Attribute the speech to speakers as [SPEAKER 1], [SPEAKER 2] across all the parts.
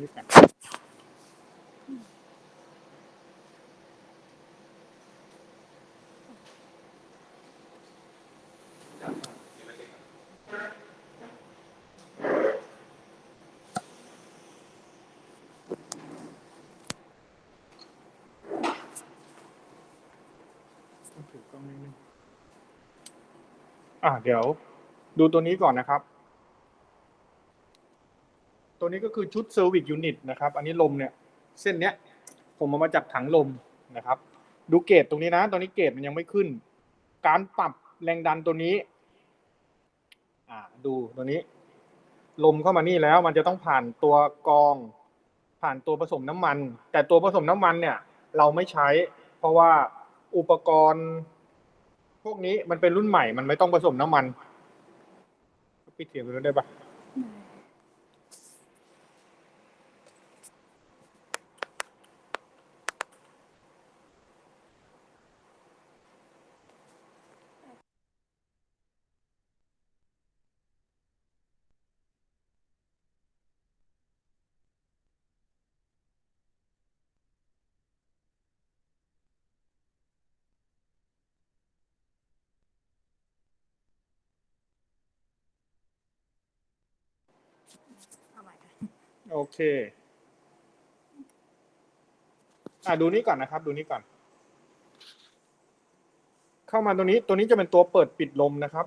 [SPEAKER 1] นี่กันถือกล้องนิดนึงอะเดี๋ยว ดูตัวนี้ก่อนนะครับ ตัวนี้ก็คือชุดเซอร์วิสยูนิตนะครับ อันนี้ลมเนี่ย เส้นเนี้ย ผมเอามาจากถังลมนะครับ ดูเกจตรงนี้นะ ตอนนี้เกจมันยังไม่ขึ้น การปรับแรงดันตัวนี้ อ่า ดูตัวนี้ ลมเข้ามานี่แล้วมันจะต้องผ่านตัวกอง ผ่านตัวผสมน้ำมัน แต่ตัวผสมน้ำมันเนี่ย เราไม่ใช้ เพราะว่าอุปกรณ์ พวกนี้มันเป็นรุ่นใหม่ มันไม่ต้องผสมน้ำมันปิดเสียงไปแล้วได้ปะ โอเค อะดูนี้ก่อนนะครับ ดูนี้ก่อน เข้ามาตัวนี้ ตัวนี้จะเป็นตัวเปิดปิดลมนะครับ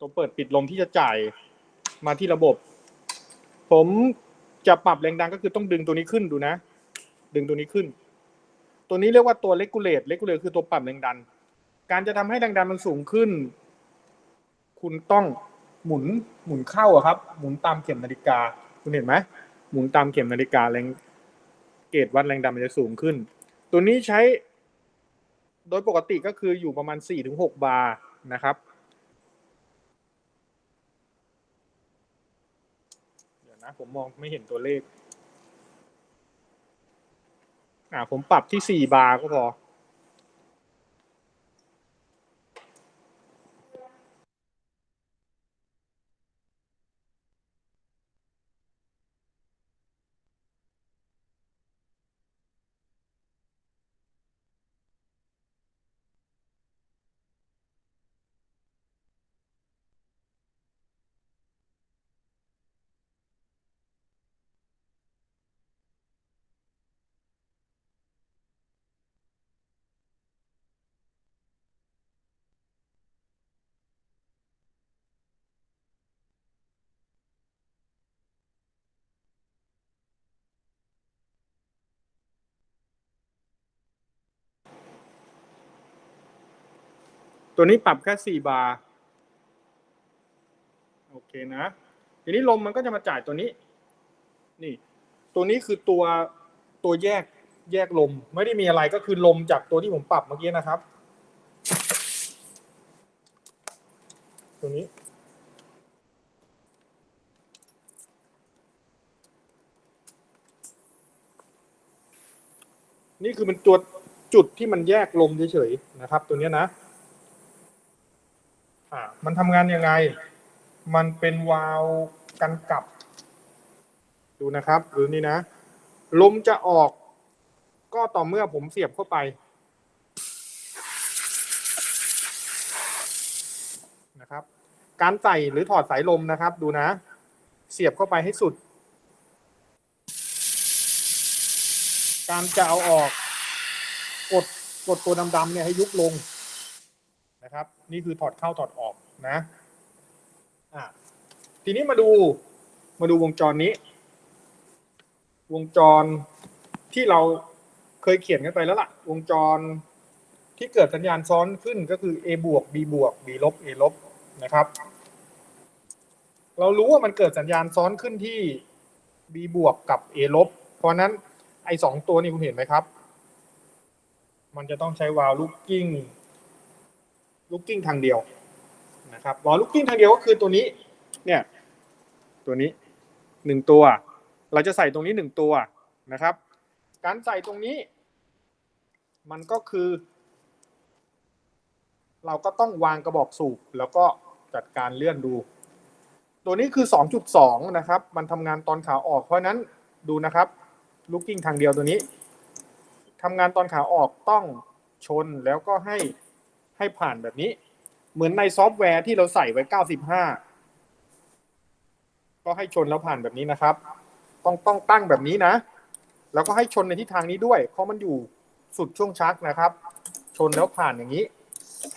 [SPEAKER 1] ตัวเปิดปิดลมที่จะจ่ายมาที่ระบบ ผมจะปรับแรงดันก็คือต้องดึงตัวนี้ขึ้นดูนะ ดึงตัวนี้ขึ้น ตัวนี้เรียกว่าตัวเลกูเลตเลกูเลตคือตัวปรับแรงดัน การจะทำให้แรงดันมันสูงขึ้น คุณต้อง หมุนหมุนเข้าอะครับ หมุนตามเข็มนาฬิกา คุณเห็นไหมหมุนตามเข็มนาฬิกาแรงเกจวัดแรงดันมันจะสูงขึ้น ตัวนี้ใช้ โดยปกติก็คืออยู่ประมาณ 4-6 บาร์นะครับเดี๋ยวนะผมมองไม่เห็นตัวเลขอ่าผมปรับที่ 4 บาร์ก็พอ ตัวนี้ปรับแค่สี่บาร์โอเคนะ ทีนี้ลมมันก็จะมาจ่ายตัวนี้ นี่ ตัวนี้คือตัวตัวแยกแยกลม ไม่ได้มีอะไรก็คือลมจากตัวที่ผมปรับเมื่อกี้นะครับ ตัวนี้นี่คือเป็นตัวจุดที่มันแยกลมเฉยๆนะครับ ตัวเนี้ยนะ อ่ามันทำงานยังไง มันเป็นวาล์วกันกลับ ดูนะครับดูนี่นะ ลมจะออกก็ต่อเมื่อผมเสียบเข้าไปนะครับ การใส่หรือถอดสายลมนะครับ ดูนะ เสียบเข้าไปให้สุด การจะเอาออก กดกดตัวดำๆเนี่ยให้ยุบลง นะครับ นี่คือถอดเข้าถอดออกนะอะทีนี้มาดูมาดูวงจรนี้ วงจรที่เราเคยเขียนกันไปแล้วล่ะ วงจรที่เกิดสัญญาณซ้อนขึ้นก็คือ A บวก B บวก B ลบ A ลบนะครับ เรารู้ว่ามันเกิดสัญญาณซ้อนขึ้นที่ B บวกกับ A ลบ เพราะนั้นไอ้สองตัวนี้คุณเห็นไหมครับ มันจะต้องใช้วาล์วลูกกิ้ง ลูกกิ้งทางเดียวนะครับวาล์วลูกกิ้งทางเดียวก็คือตัวนี้ เนี่ย ตัวนี้หนึ่งตัว เราจะใส่ตรงนี้หนึ่งตัวนะครับ การใส่ตรงนี้ มันก็คือ เราก็ต้องวางกระบอกสูบแล้วก็จัดการเลื่อนดู ตัวนี้คือ 2.2 นะครับ มันทำงานตอนขาออกเพราะนั้นดูนะครับ looking ทางเดียวตัวนี้ทำงานตอนขาออกต้องชนแล้วก็ให้ ให้ผ่านแบบนี้ เหมือนในซอฟต์แวร์ที่เราใส่ไว้ 95 ก็ให้ชนแล้วผ่านแบบนี้นะครับ ต้องต้องตั้งแบบนี้นะ แล้วก็ให้ชนในทิศทางนี้ด้วย เพราะมันอยู่สุดช่วงชักนะครับ ชนแล้วผ่านอย่างนี้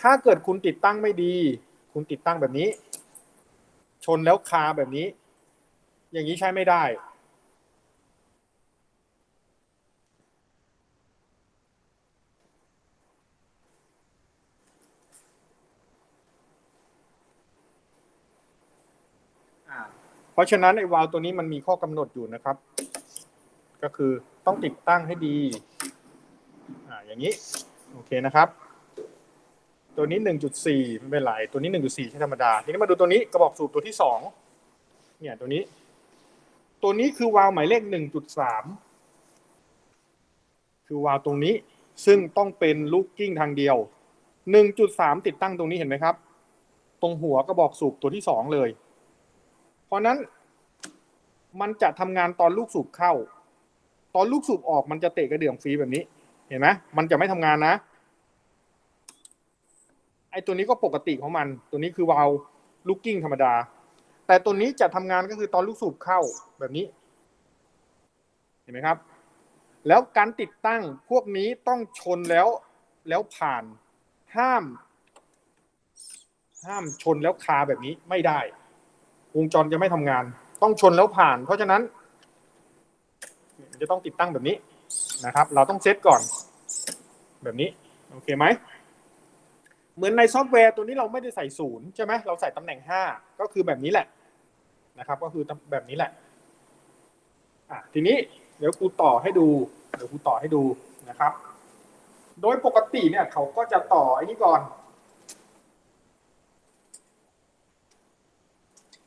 [SPEAKER 1] ถ้าเกิดคุณติดตั้งไม่ดี คุณติดตั้งแบบนี้ ชนแล้วคาแบบนี้ อย่างนี้ใช้ไม่ได้ เพราะฉะนั้นไอ้วาล์วตัวนี้มันมีข้อกำหนดอยู่นะครับ ก็คือต้องติดตั้งให้ดี อ่าอย่างนี้ โอเคนะครับ ตัวนี้หนึ่งจุดสี่ไม่เป็นไรตัวนี้หนึ่งจุดสี่ใช่ธรรมดาทีนี้มาดูตัวนี้กระบอกสูบตัวที่สองเนี่ยตัวนี้ ตัวนี้คือวาล์วหมายเลขหนึ่งจุดสามคือวาล์วตรงนี้ซึ่งต้องเป็นลูกกิ้งทางเดียวหนึ่งจุดสามติดตั้งตรงนี้เห็นไหมครับ ตรงหัวกระบอกสูบตัวที่สองเลย เพราะนั้นมันจะทำงานตอนลูกสูบเข้า ตอนลูกสูบออกมันจะเตะกระเดื่องฟรีแบบนี้ เห็นไหมมันจะไม่ทำงานนะไอ้ตัวนี้ก็ปกติของมัน ตัวนี้คือวาล์วลูกกิ้งธรรมดา แต่ตัวนี้จะทำงานก็คือตอนลูกสูบเข้าแบบนี้ เห็นไหมครับ แล้วการติดตั้งพวกนี้ต้องชนแล้วแล้วผ่านห้าม ห้ามชนแล้วคาแบบนี้ไม่ได้ วงจรจะไม่ทำงาน ต้องชนแล้วผ่าน เพราะฉะนั้นมันจะต้องติดตั้งแบบนี้นะครับ เราต้องเซตก่อน แบบนี้ โอเคไหมเหมือนในซอฟต์แวร์ตัวนี้เราไม่ได้ใส่ศูนย์ใช่ไหมเราใส่ตำแหน่งห้าก็คือแบบนี้แหละนะครับ ก็คือแบบนี้แหละอะทีนี้เดี๋ยวครูต่อให้ดู เดี๋ยวครูต่อให้ดูนะครับ โดยปกติเนี่ยเขาก็จะต่อไอ้นี้ก่อน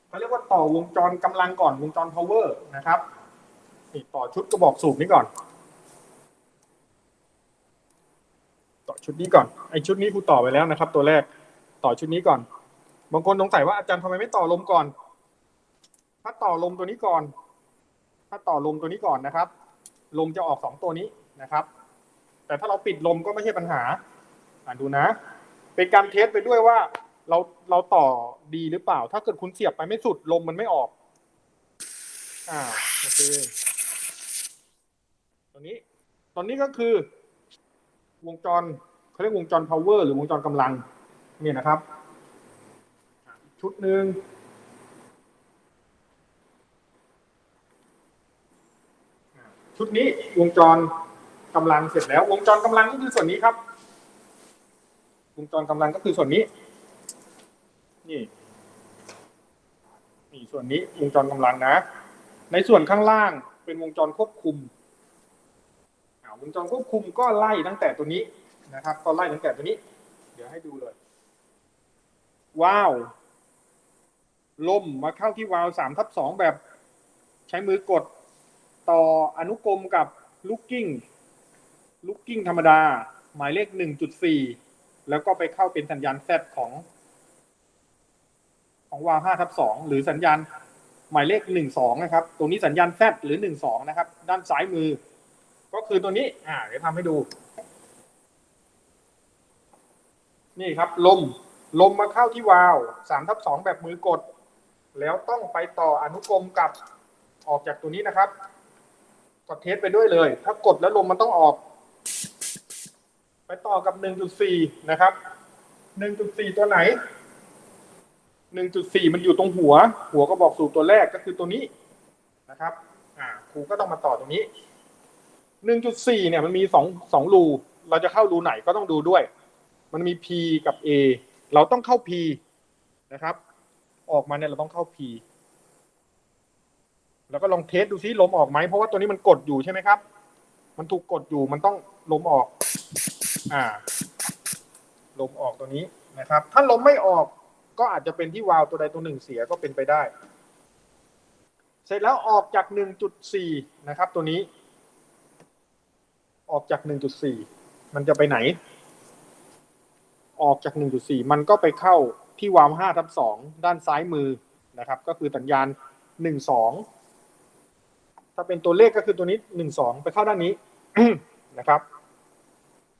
[SPEAKER 1] เขาเรียกว่าต่อวงจรกำลังก่อนวงจร power นะครับนี่ต่อชุดกระบอกสูบนี้ก่อน ต่อชุดนี้ก่อนไอชุดนี้ครูต่อไปแล้วนะครับ ตัวแรกต่อชุดนี้ก่อน บางคนสงสัยว่าอาจารย์ทำไมไม่ต่อลมก่อน ถ้าต่อลมตัวนี้ก่อน ถ้าต่อลมตัวนี้ก่อนนะครับ ลมจะออกสองตัวนี้นะครับ แต่ถ้าเราปิดลมก็ไม่ใช่ปัญหาอ่าดูนะ เป็นการเทสไปด้วยว่า เราเราต่อดีหรือเปล่า ถ้าเกิดคุณเสียบไปไม่สุดลมมันไม่ออก อ่าโอเคตัวนี้ ตอนนี้ก็คือ วงจรเขาเรียกวงจร power หรือวงจรกำลังเนี่ยนะครับ ชุดหนึ่งชุดนี้วงจรกำลังเสร็จแล้ว วงจรกำลังก็คือส่วนนี้ครับ วงจรกำลังก็คือส่วนนี้ นี่นี่ส่วนนี้วงจรกำลังนะ ในส่วนข้างล่างเป็นวงจรควบคุมวงจรควบคุมก็ไล่ตั้งแต่ตัวนี้นะครับ ก็ไล่ตั้งแต่ตัวนี้ เดี๋ยวให้ดูเลย ว้าวลมมาเข้าที่วาล์วสามทับสองแบบ ใช้มือกดต่ออนุกรมกับลูกกิ้งลูกกิ้งธรรมดา หมายเลขหนึ่งจุดสี่แล้วก็ไปเข้าเป็นสัญญาณแซของ ของวาล์วห้าทับสองหรือสัญญาณหมายเลขหนึ่งสองนะครับตรงนี้สัญญาณแซหรือหนึ่งสองนะครับ ด้านซ้ายมือ ก็คือตัวนี้ อ่า เดี๋ยวทำให้ดู นี่ครับ ลม ลมมาเข้าที่วาล์วสามทับสองแบบมือกด แล้วต้องไปต่ออนุกรมกับออกจากตัวนี้นะครับ กดเทสไปด้วยเลย ถ้ากดแล้วลมมันต้องออก ไปต่อกับหนึ่งจุดสี่นะครับหนึ่งจุดสี่ตัวไหน หนึ่งจุดสี่มันอยู่ตรงหัว หัวก็บอกสูบตัวแรกก็คือตัวนี้นะครับ อ่าครูก็ต้องมาต่อตรงนี้หนึ่งจุดสี่เนี่ยมันมีสองสองรูเราจะเข้ารูไหนก็ต้องดูด้วย มันมี P กับ A เราต้องเข้า P นะครับ ออกมาเนี่ยเราต้องเข้า P แล้วก็ลองเทสดูซิลมออกไหมเพราะว่าตัวนี้มันกดอยู่ใช่ไหมครับ มันถูกกดอยู่มันต้องลมออก อ่า ลมออกตัวนี้นะครับ ถ้าลมไม่ออก ก็อาจจะเป็นที่วาล์วตัวใดตัวหนึ่งเสียก็เป็นไปได้ เสร็จแล้วออกจาก 1.4 นะครับ ตัวนี้ ออกจาก 1.4 มันจะไปไหน ออกจาก 1.4 มันก็ไปเข้าที่วาล์ว5ทับ2ด้านซ้ายมือนะครับ ก็คือสัญญาณหนึ่งสองถ้าเป็นตัวเลขก็คือตัวนี้หนึ่งสองไปเข้าด้านนี้นะครับ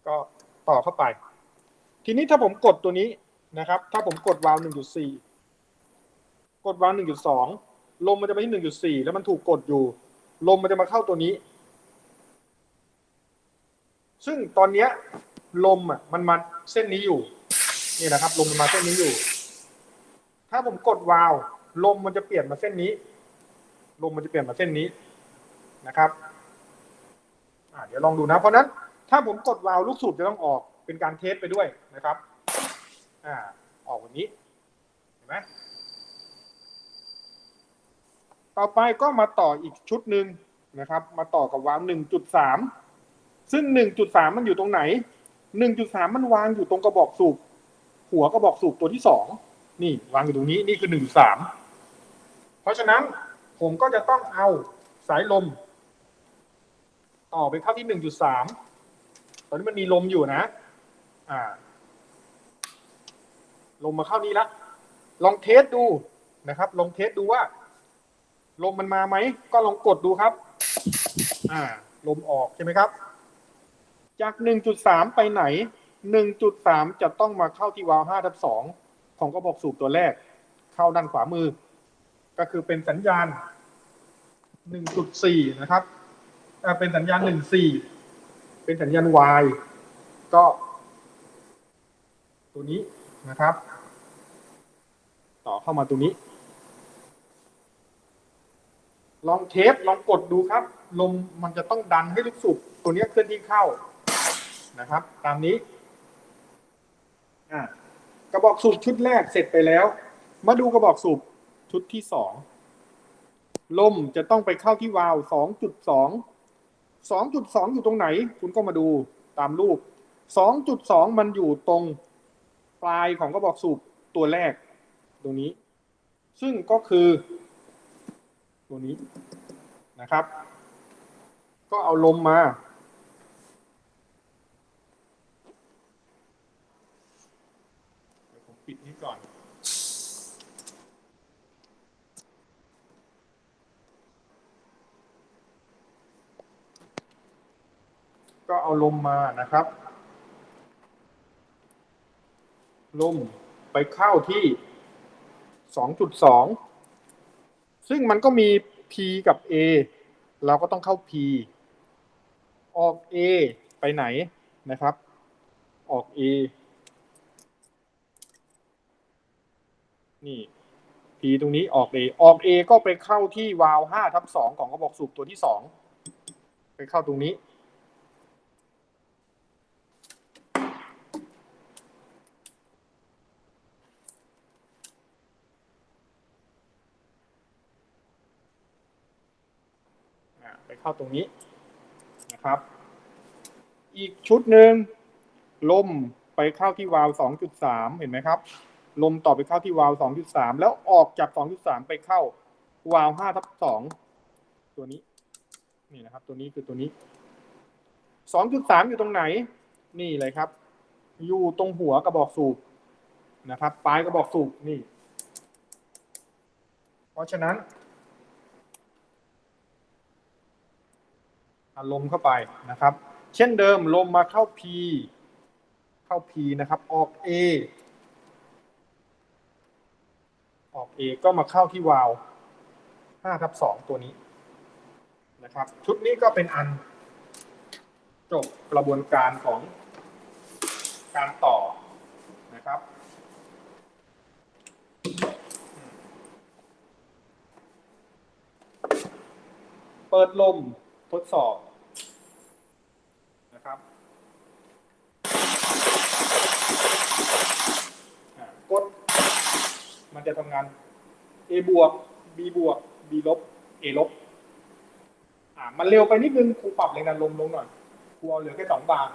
[SPEAKER 1] ก็ต่อเข้าไป ทีนี้ถ้าผมกดตัวนี้ นะครับ ถ้าผมกดวาล์วหนึ่งจุดสี่กดวาล์วหนึ่งจุดสองลมมันจะไปที่หนึ่งจุดสี่แล้วมันถูกกดอยู่ ลมมันจะมาเข้าตัวนี้ ซึ่งตอนเนี้ยลมอะมันมาเส้นนี้อยู่ นี่นะครับ ลมมันมาเส้นนี้อยู่ ถ้าผมกดวาล์วลมมันจะเปลี่ยนมาเส้นนี้ ลมมันจะเปลี่ยนมาเส้นนี้นะครับเดี๋ยวลองดูนะ เพราะฉะนั้น ถ้าผมกดวาล์วลูกสูบจะต้องออกเป็นการเทสไปด้วยนะครับ อ่าออกแบบนี้เห็นไหมต่อไปก็มาต่ออีกชุดหนึ่งนะครับ มาต่อกับวาล์วหนึ่งจุดสามซึ่งหนึ่งจุดสามมันอยู่ตรงไหนหนึ่งจุดสามมันวางอยู่ตรงกระบอกสูบหัวกระบอกสูบตัวที่สองนี่วางอยู่ตรงนี้นี่คือหนึ่งสามเพราะฉะนั้นผมก็จะต้องเอาสายลม ต่อไปเข้าที่หนึ่งจุดสามตอนนี้มันมีลมอยู่นะ อ่า ลมมาเข้านี้ละ ลองเทสดูนะครับ ลองเทสดูว่า ลมมันมาไหม ก็ลองกดดูครับ อ่า ลมออกใช่ไหมครับ จาก 1.3 ไปไหน 1.3 จะต้องมาเข้าที่วาล์ว5ทับ2ของกระบอกสูบตัวแรก เข้าด้านขวามือ ก็คือเป็นสัญญาณ 1.4 นะครับเป็นสัญญาณ 14 เป็นสัญญาณ Y ก็ ตัวนี้ นะครับ ต่อเข้ามาตัวนี้ ลองเทปลองกดดูครับ ลมมันจะต้องดันให้ลูกสูบตัวนี้เคลื่อนที่เข้านะครับ ตามนี้กระบอกสูบชุดแรกเสร็จไปแล้ว มาดูกระบอกสูบชุดที่สองลมจะต้องไปเข้าที่วาล์วสองจุดสองสองจุดสองอยู่ตรงไหน คุณก็มาดูตามรูปสองจุดสองมันอยู่ตรง ปลายของกระบอกสูบตัวแรกตรงนี้ ซึ่งก็คือ ตัวนี้นะครับ ก็เอาลมมา เดี๋ยวผมปิดนี้ก่อนก็เอาลมมานะครับ ลมไปเข้าที่2.2ซึ่งมันก็มี P กับ A เราก็ต้องเข้า P ออก A ไปไหนนะครับ ออก A นี่ P ตรงนี้ออก A ออก A ก็ไปเข้าที่วาล์ว5ทับ2ของกระบอกสูบตัวที่2ไปเข้าตรงนี้ อ่าไป เข้าตรงนี้นะครับ อีกชุดหนึ่งลมไปเข้าที่วาล์ว2.3 เห็นไหมครับ ลมต่อไปเข้าที่วาล์ว2.3 แล้วออกจาก 2.3 ไปเข้าวาล์ว5ทับ2ตัวนี้ นี่นะครับ ตัวนี้คือตัวนี้ 2.3 อยู่ตรงไหน นี่เลยครับ อยู่ตรงหัวกระบอกสูบนะครับ ปลายกระบอกสูบนี่ เพราะฉะนั้น เอา ลมเข้าไปนะครับ เช่นเดิมลมมาเข้า P เข้า P นะครับ ออก A ออก A ก็มาเข้าที่วาล์ว5ทับ2ตัวนี้นะครับ ชุดนี้ก็เป็นอันจบกระบวนการของการต่อนะครับเปิดลมทดสอบนะครับอ่ากด มัน จะทำงาน A บวก B บวก B ลบ A ลบ อ่า มันเร็วไปนิดนึงครูปรับแรงดันลมลงหน่อยครูเอาเหลือแค่สองบาร์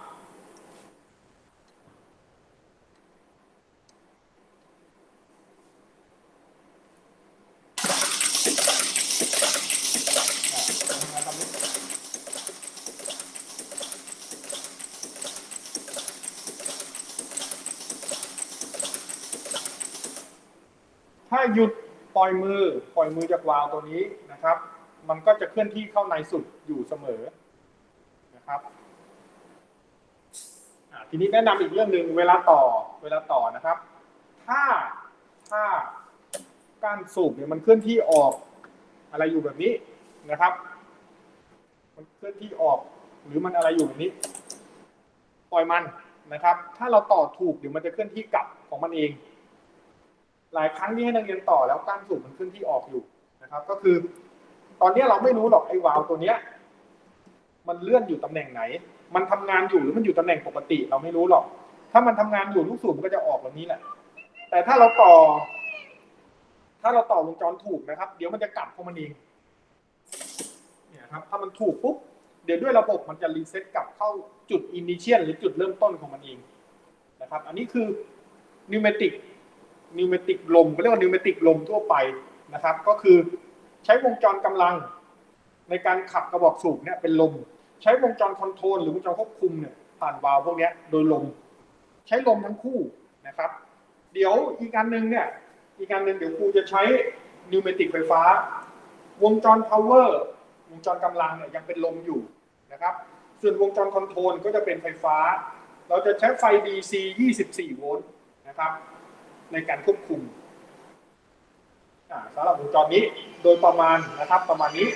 [SPEAKER 1] อ่าทำงานตามนี้ ถ้าหยุดปล่อยมือปล่อยมือจากวาล์วตัวนี้นะครับ มันก็จะเคลื่อนที่เข้าในสุดอยู่เสมอนะครับทีนี้แนะนำอีกเรื่องหนึ่งเวลาต่อเวลาต่อนะครับ ถ้าถ้าการสูบเนี่ยมันเคลื่อนที่ออกอะไรอยู่แบบนี้นะครับ มันเคลื่อนที่ออกหรือมันอะไรอยู่แบบนี้ ปล่อยมันนะครับ ถ้าเราต่อถูกเดี๋ยวมันจะเคลื่อนที่กลับของมันเอง หลายครั้งที่ให้นักเรียนต่อแล้วก้านสูบมันเคลื่อนที่ออกอยู่นะครับ ก็คือ ตอนนี้เราไม่รู้หรอกไอ้วาล์วตัวเนี้ย มันเลื่อนอยู่ตำแหน่งไหน มันทำงานอยู่หรือมันอยู่ตำแหน่งปกติ เราไม่รู้หรอก ถ้ามันทำงานอยู่ลูกสูบมันก็จะออกแบบนี้แหละ แต่ถ้าเราต่อ ถ้าเราต่อวงจรถูกนะครับ เดี๋ยวมันจะกลับของมันเองเนี่ยครับ ถ้ามันถูกปุ๊บเดี๋ยวด้วยระบบมันจะรีเซ็ตกลับเข้าจุดอินิเชียลหรือจุดเริ่มต้นของมันเองนะครับ อันนี้คือนิวเมติก นิวเมติกลมก็เรียกว่านิวเมติกลมทั่วไปนะครับ ก็คือใช้วงจรกำลัง ในการขับกระบอกสูบเนี่ยเป็นลม ใช้วงจรคอนโทรลหรือวงจรควบคุมเนี่ยผ่านวาล์วพวกนี้โดยลม ใช้ลมทั้งคู่นะครับ เดี๋ยวอีกอันหนึ่งเนี่ยอีกอันหนึ่งเดี๋ยวครูจะใช้นิวเมติกไฟฟ้า วงจร power วงจรกำลังเนี่ยยังเป็นลมอยู่นะครับ ส่วนวงจรคอนโทรลก็จะเป็นไฟฟ้า เราจะใช้ไฟ DC 24 โวลต์นะครับ ในการควบคุมสำหรับวงจรนี้โดยประมาณนะครับประมาณนี้